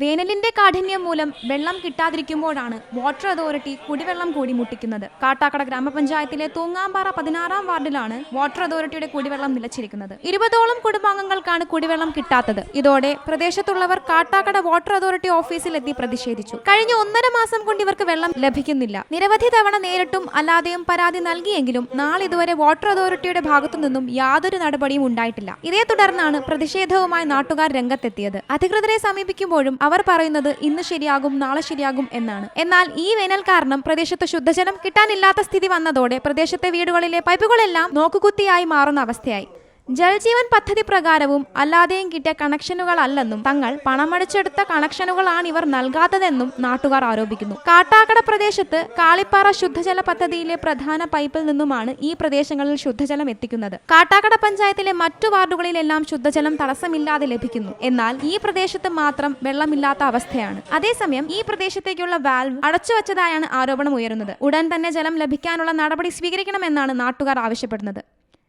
വേനലിന്റെ കാഠിന്യം മൂലം വെള്ളം കിട്ടാതിരിക്കുമ്പോഴാണ് വാട്ടർ അതോറിറ്റി കുടിവെള്ളം കൂടി മുട്ടിക്കുന്നത്. കാട്ടാക്കട ഗ്രാമപഞ്ചായത്തിലെ തൂങ്ങാമ്പാറ പതിനാറാം വാർഡിലാണ് വാട്ടർ അതോറിറ്റിയുടെ കുടിവെള്ളം നിലച്ചിരിക്കുന്നത്. ഇരുപതോളം കുടുംബാംഗങ്ങൾക്കാണ് കുടിവെള്ളം കിട്ടാത്തത്. ഇതോടെ പ്രദേശത്തുള്ളവർ കാട്ടാക്കട വാട്ടർ അതോറിറ്റി ഓഫീസിലെത്തി പ്രതിഷേധിച്ചു. കഴിഞ്ഞ ഒന്നര മാസം കൊണ്ട് ഇവർക്ക് വെള്ളം ലഭിക്കുന്നില്ല. നിരവധി തവണ നേരിട്ടും അല്ലാതെയും പരാതി നൽകിയെങ്കിലും നാളിതുവരെ വാട്ടർ അതോറിറ്റിയുടെ ഭാഗത്തു നിന്നും യാതൊരു നടപടിയും ഉണ്ടായിട്ടില്ല. ഇതേ തുടർന്നാണ് പ്രതിഷേധവുമായി നാട്ടുകാർ രംഗത്തെത്തിയത്. അധികൃതരെ സമീപിക്കുമ്പോഴും അവർ പറയുന്നത് ഇന്ന് ശരിയാകും നാളെ ശരിയാകും എന്നാണ്. എന്നാൽ ഈ വേനൽ കാരണം പ്രദേശത്ത് ശുദ്ധജലം കിട്ടാനില്ലാത്ത സ്ഥിതി വന്നതോടെ പ്രദേശത്തെ വീടുകളിലെ പൈപ്പുകളെല്ലാം നോക്കുകുത്തിയായി മാറുന്ന അവസ്ഥയായി. ജൽജീവൻ പദ്ധതി പ്രകാരവും അല്ലാതെയും കിട്ടിയ കണക്ഷനുകളല്ലെന്നും തങ്ങൾ പണമടിച്ചെടുത്ത കണക്ഷനുകളാണ് ഇവർ നൽകാത്തതെന്നും നാട്ടുകാർ ആരോപിക്കുന്നു. കാട്ടാക്കട പ്രദേശത്ത് കാളിപ്പാറ ശുദ്ധജല പദ്ധതിയിലെ പ്രധാന പൈപ്പിൽ നിന്നുമാണ് ഈ പ്രദേശങ്ങളിൽ ശുദ്ധജലം എത്തിക്കുന്നത്. കാട്ടാക്കട പഞ്ചായത്തിലെ മറ്റു വാർഡുകളിലെല്ലാം ശുദ്ധജലം തടസ്സമില്ലാതെ ലഭിക്കുന്നു. എന്നാൽ ഈ പ്രദേശത്ത് മാത്രം വെള്ളമില്ലാത്ത അവസ്ഥയാണ്. അതേസമയം ഈ പ്രദേശത്തേക്കുള്ള വാൽവ് അടച്ചുവച്ചതായാണ് ആരോപണം ഉയരുന്നത് ഉടൻ തന്നെ ജലം ലഭിക്കാനുള്ള നടപടി സ്വീകരിക്കണമെന്നാണ് നാട്ടുകാർ ആവശ്യപ്പെടുന്നത്.